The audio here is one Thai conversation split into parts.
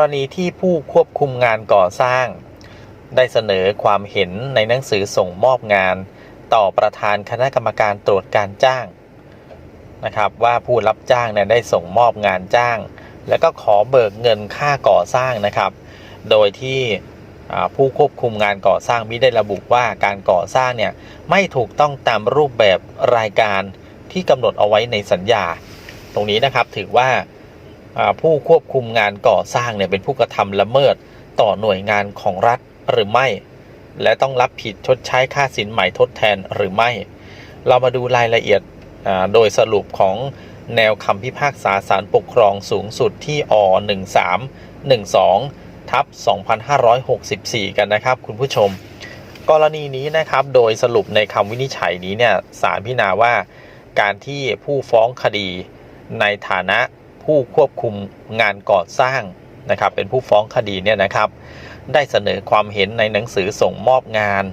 กรณีที่ผู้ควบคุมงานก่อสร้าง ได้เสนอความเห็นในหนังสือส่งมอบงาน ต่อประธานคณะกรรมการตรวจการจ้างนะครับว่าผู้รับจ้างเนี่ยได้ส่งมอบงานจ้าง แล้วก็ขอเบิกเงินค่าก่อสร้างนะครับ โดยที่ผู้ควบคุมงานก่อสร้างมิได้ระบุว่าการก่อสร้างเนี่ยไม่ถูกต้องตามรูปแบบรายการที่กำหนดเอาไว้ในสัญญา ตรงนี้นะครับถือว่า ผู้ควบคุมงานก่อสร้างเนี่ยเป็นผู้กระทำละเมิดต่อหน่วยงานของรัฐหรือไม่ และต้องรับผิดชดใช้ค่าสินใหม่ทดแทนหรือไม่ เรามาดูรายละเอียดโดยสรุปของแนวคำพิพากษาศาลปกครองสูงสุดที่อ1312ทับ2564 กันนะครับ คุณผู้ชม กรณีนี้นะครับโดยสรุปในคำวินิจฉัยนี้เนี่ยศาลพิจารณาว่า การที่ผู้ฟ้องคดีในฐานะ ผู้ควบคุมงานก่อสร้างนะครับเป็นผู้ฟ้องคดีเนี่ยนะครับ ได้เสนอความเห็นในหนังสือส่งมอบงาน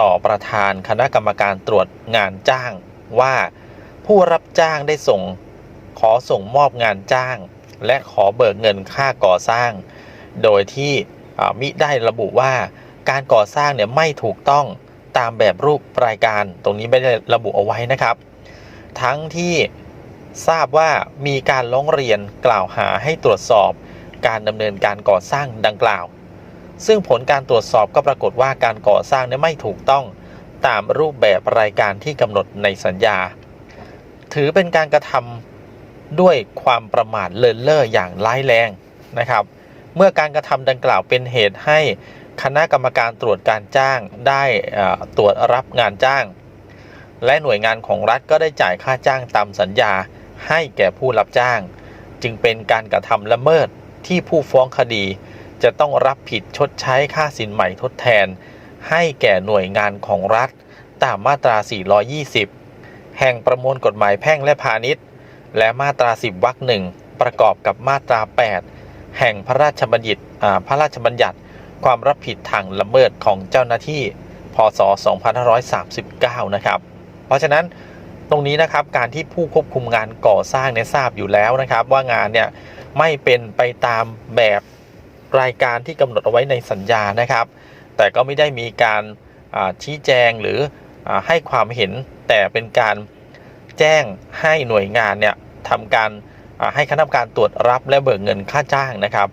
ต่อประธานคณะกรรมการตรวจงานจ้างว่าผู้รับจ้างได้ส่งขอส่งมอบงานจ้าง และขอเบิกเงินค่าก่อสร้าง โดยที่มิได้ระบุว่าการก่อสร้างเนี่ยไม่ถูกต้องตามแบบรูปรายการ ตรงนี้ไม่ได้ระบุเอาไว้นะครับ ทั้งที่ ทราบว่ามีการร้องเรียนกล่าวหาให้ตรวจสอบการดำเนินการก่อสร้างดังกล่าว ซึ่งผลการตรวจสอบก็ปรากฏว่าการก่อสร้างนี่ยไม่ถูกต้องตามรูปแบบรายการที่กำหนดในสัญญา ถือเป็นการกระทำด้วยความประมาทเลินเล่ออย่างร้ายแรงนะครับ เมื่อการกระทำดังกล่าวเป็นเหตุให้คณะกรรมการตรวจการจ้างได้ตรวจรับงานจ้าง และหน่วยงานของรัฐก็ได้จ่ายค่าจ้างตามสัญญา ให้แก่ผู้รับจ้าง จึงเป็นการกระทำละเมิดที่ผู้ฟ้องคดี จะต้องรับผิดชดใช้ค่าสินใหม่ทดแทน ให้แก่หน่วยงานของรัฐ ตามมาตรา 420 แห่งประมวลกฎหมายแพ่งและพาณิชย์ และมาตรา 10วรรคหนึ่งประกอบกับมาตรา 8 แห่งพระราชบัญญัติพระราชบัญญัติ ความรับผิดทางละเมิดของเจ้าหน้าที่ พศ 2539 นะครับ เพราะฉะนั้น ตรงนี้นะครับการที่ผู้ควบคุมงานก่อสร้างเนี่ยทราบอยู่แล้วนะครับ ว่างานเนี่ยไม่เป็นไปตามแบบรายการที่กำหนดเอาไว้ในสัญญานะครับ แต่ก็ไม่ได้มีการชี้แจงหรืออให้ความเห็นแต่เป็นการแจ้งให้หน่วยงานเนี่ยทำการให้คณะกรรมการตรวจรับและเบิกเงินค่าจ้างนะครับ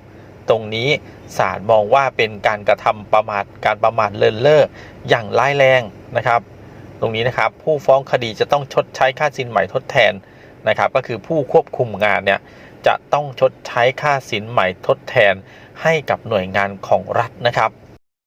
ตรงนี้ศาลมองว่าเป็นการกระทำประมาทการประมาทเลินเล่ออย่างร้ายแรงนะครับ ตรงนี้นะครับผู้ฟ้องคดีจะต้องชดใช้ค่าสินใหม่ทดแทนนะครับก็คือผู้ควบคุมงานเนี่ยจะต้องชดใช้ค่าสินใหม่ทดแทนให้กับหน่วยงานของรัฐนะครับ